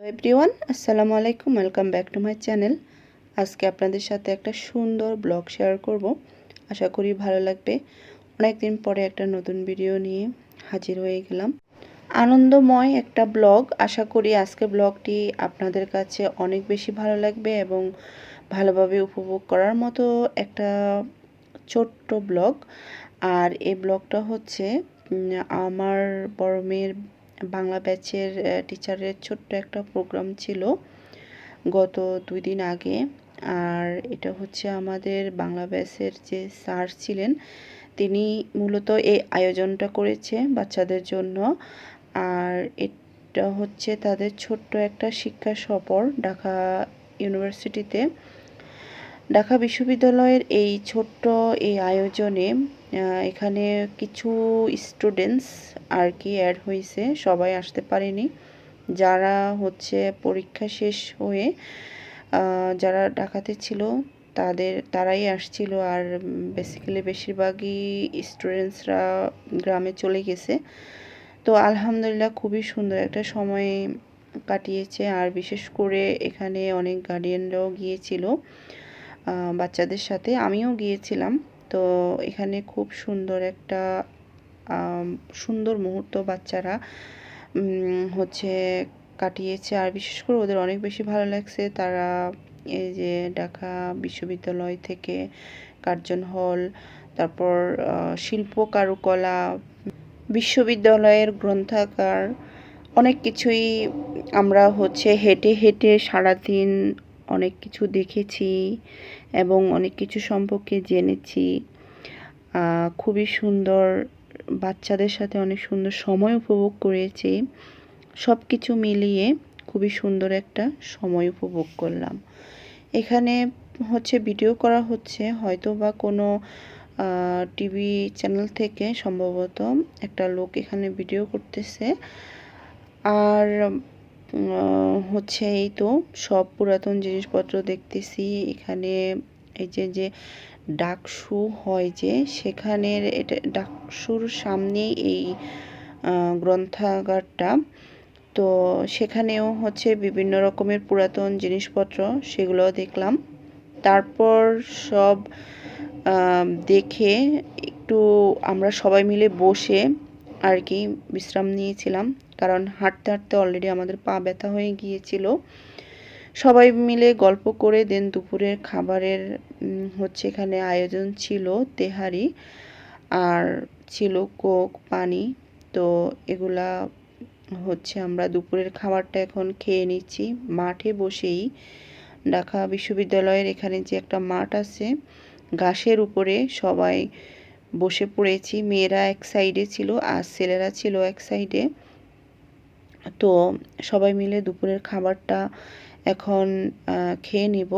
Everyone আসসালামু আলাইকুম welcome back to my channel আজকে আপনাদের সাথে একটা সুন্দর ব্লগ শেয়ার করব। আশা করি ভালো লাগবে। অনেক দিন পরে একটা নতুন ভিডিও নিয়ে হাজির হয়ে গেলাম। আনন্দময় একটা ব্লগ আশা করি আজকে ব্লগটি আপনাদের কাছে অনেক বেশি ভালো লাগবে এবং ভালোভাবে উপভোগ করার মতো একটা ছোট্ট ব্লগ আর এই ব্লগটা হচ্ছে আমার বড় মেয়ের বাংলা ব্যাচের টিচারের ছোট্ট একটা প্রোগ্রাম ছিল গত দুই দিন আগে। আর এটা হচ্ছে আমাদের বাংলা ব্যাচের যে স্যার ছিলেন, তিনি মূলত এই আয়োজনটা করেছে বাচ্চাদের জন্য। আর এটা হচ্ছে তাদের ছোট্ট একটা শিক্ষা সফর ঢাকা ইউনিভার্সিটিতে ঢাকা বিশ্ববিদ্যালয়ের এই ছোট্ট এই আয়োজনে এখানে কিছু স্টুডেন্টস আর কি অ্যাড হয়েছে, সবাই আসতে পারেনি। যারা হচ্ছে পরীক্ষা শেষ হয়ে যারা ঢাকাতে ছিল, তাদের, তারাই আসছিল। আর বেসিক্যালি বেশিরভাগই স্টুডেন্টসরা গ্রামে চলে গেছে। তো আলহামদুলিল্লাহ খুবই সুন্দর একটা সময় কাটিয়েছে। আর বিশেষ করে এখানে অনেক গার্ডিয়ানরাও গিয়েছিল। বাচ্চাদের সাথে আমিও গিয়েছিলাম। তো এখানে খুব সুন্দর একটা সুন্দর মুহূর্ত বাচ্চারা হচ্ছে কাটিয়েছে। আর বিশেষ করে ওদের অনেক বেশি ভালো লাগছে। তারা এই যে ঢাকা বিশ্ববিদ্যালয় থেকে কার্জন হল, তারপর শিল্প কারুকলা, বিশ্ববিদ্যালয়ের গ্রন্থাগার, অনেক কিছুই আমরা হচ্ছে হেঁটে হেঁটে সারাদিন অনেক কিছু দেখেছি এবং অনেক কিছু সম্পর্কে জেনেছি। খুবই সুন্দর বাচ্চাদের সাথে অনেক সুন্দর সময় উপভোগ করেছি। সব কিছু মিলিয়ে খুবই সুন্দর একটা সময় উপভোগ করলাম। এখানে হচ্ছে ভিডিও করা হচ্ছে হয়তো বা কোনো টিভি চ্যানেল থেকে সম্ভবত একটা লোক এখানে ভিডিও করতেছে। আর হচ্ছে এই তো সব পুরাতন জিনিসপত্র দেখতেছি। এখানে এই যে যে ডাকসু হয় যে, সেখানের এটা ডাকসুর সামনেই এই গ্রন্থাগারটা। তো সেখানেও হচ্ছে বিভিন্ন রকমের পুরাতন জিনিসপত্র সেগুলো দেখলাম। তারপর সব দেখে একটু আমরা সবাই মিলে বসে আর কি বিশ্রাম নিয়েছিলাম। কারণ হাঁটতে হাঁটতে অলরেডি আমাদের পা ব্যথা হয়ে গিয়েছিল। সবাই মিলে গল্প করে দেন দুপুরের খাবারের হচ্ছে এখানে আয়োজন ছিল তেহারি আর ছিল কোক, পানি। তো এগুলা হচ্ছে আমরা দুপুরের খাবারটা এখন খেয়ে নিচ্ছি। মাঠে বসেই ঢাকা বিশ্ববিদ্যালয়ের এখানে যে একটা মাঠ আছে, ঘাসের উপরে সবাই বসে পড়েছি। মেয়েরা এক সাইডে ছিল আর ছেলেরা ছিল এক সাইডে তো সবাই মিলে দুপুরের খাবারটা এখন খেয়ে নিব।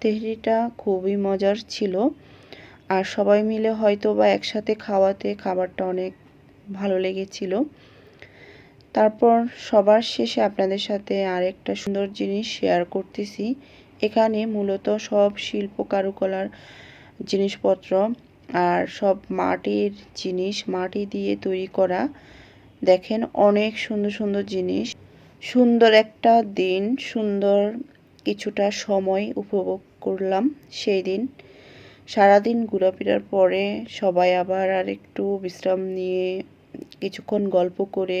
তেহরিটা খুবই মজার ছিল। আর সবাই মিলে হয়তো বা একসাথে খাওয়াতে খাবারটা অনেক ভালো লেগেছিল। তারপর সবার শেষে আপনাদের সাথে আরেকটা সুন্দর জিনিস শেয়ার করতেছি। এখানে মূলত সব শিল্প কারুকলার জিনিসপত্র আর সব মাটির জিনিস মাটি দিয়ে তৈরি করা। দেখেন অনেক সুন্দর সুন্দর জিনিস। সুন্দর একটা দিন, সুন্দর কিছুটা সময় উপভোগ করলাম সেই দিন। সারাদিন ঘোরাফেরার পরে সবাই আবার আর একটু বিশ্রাম নিয়ে কিছুক্ষণ গল্প করে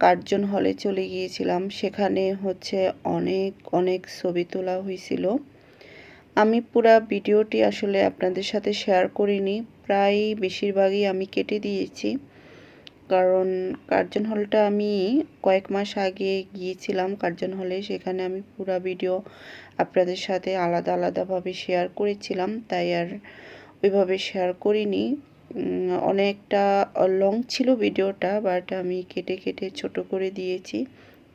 কার্জন হলে চলে গিয়েছিলাম। সেখানে হচ্ছে অনেক অনেক ছবি তোলা হয়েছিল। আমি পুরা ভিডিওটি আসলে আপনাদের সাথে শেয়ার করিনি। প্রায় বেশিরভাগই আমি কেটে দিয়েছি। কারণ কার্জন হলটা আমি কয়েক মাস আগে গিয়েছিলাম। কার্জন হলে সেখানে আমি পুরা ভিডিও আপনাদের সাথে আলাদা আলাদাভাবে শেয়ার করেছিলাম। তাই আর ওইভাবে শেয়ার করিনি। অনেকটা লং ছিল ভিডিওটা বাট আমি কেটে কেটে ছোট করে দিয়েছি।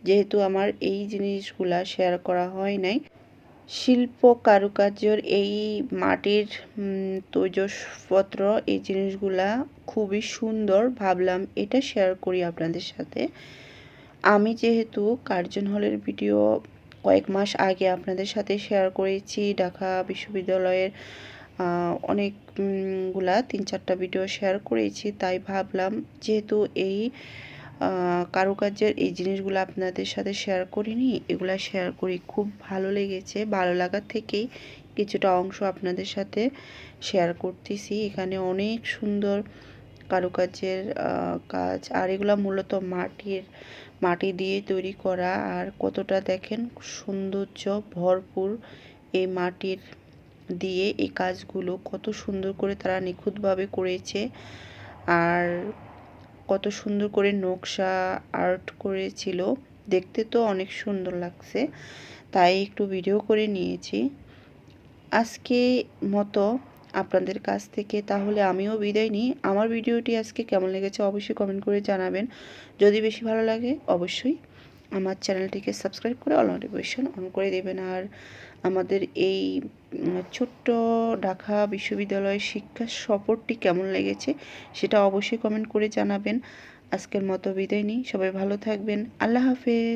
যেহেতু আমার এই জিনিসগুলা শেয়ার করা হয় নাই শিল্প কারুকার্যর এই মাটির তৈজসপত্র এই জিনিসগুলা খুবই সুন্দর। ভাবলাম এটা শেয়ার করি আপনাদের সাথে। আমি যেহেতু কার্জন হলের ভিডিও কয়েক মাস আগে আপনাদের সাথে শেয়ার করেছি ঢাকা বিশ্ববিদ্যালয়ের আহ, অনেক উম, গুলা তিন চারটা ভিডিও শেয়ার করেছি তাই ভাবলাম যেহেতু এই কারুকার্যের এই জিনিসগুলো আপনাদের সাথে শেয়ার করিনি। এগুলা শেয়ার করি। খুব ভালো লেগেছে। ভালো লাগার থেকেই কিছুটা অংশ আপনাদের সাথে শেয়ার করতেছি। এখানে অনেক সুন্দর কারুকার্যের কাজ। আর এগুলা মূলত মাটির, মাটি দিয়ে তৈরি করা। আর কতটা দেখেন সৌন্দর্য ভরপুর এই মাটির দিয়ে এই কাজগুলো। কত সুন্দর করে তারা নিখুঁতভাবে করেছে। আর কত সুন্দর করে নকশা আর্ট করেছিল। দেখতে তো অনেক সুন্দর লাগছে, তাই একটু ভিডিও করে নিয়েছি। আজকে মতো আপনাদের কাছ থেকে তাহলে আমিও বিদায় নিই। আমার ভিডিওটি আজকে কেমন লেগেছে অবশ্যই কমেন্ট করে জানাবেন। যদি বেশি ভালো লাগে অবশ্যই আমার চ্যানেলটিকে সাবস্ক্রাইব করে অল নোটিফিকেশন অন করে দেবেন। আর আমাদের এই ছোট্ট ঢাকা বিশ্ববিদ্যালয়ের শিক্ষা সফরটি কেমন লেগেছে সেটা অবশ্যই কমেন্ট করে জানাবেন। আজকের মতো বিদায় নিই। সবাই ভালো থাকবেন। আল্লাহ হাফেজ।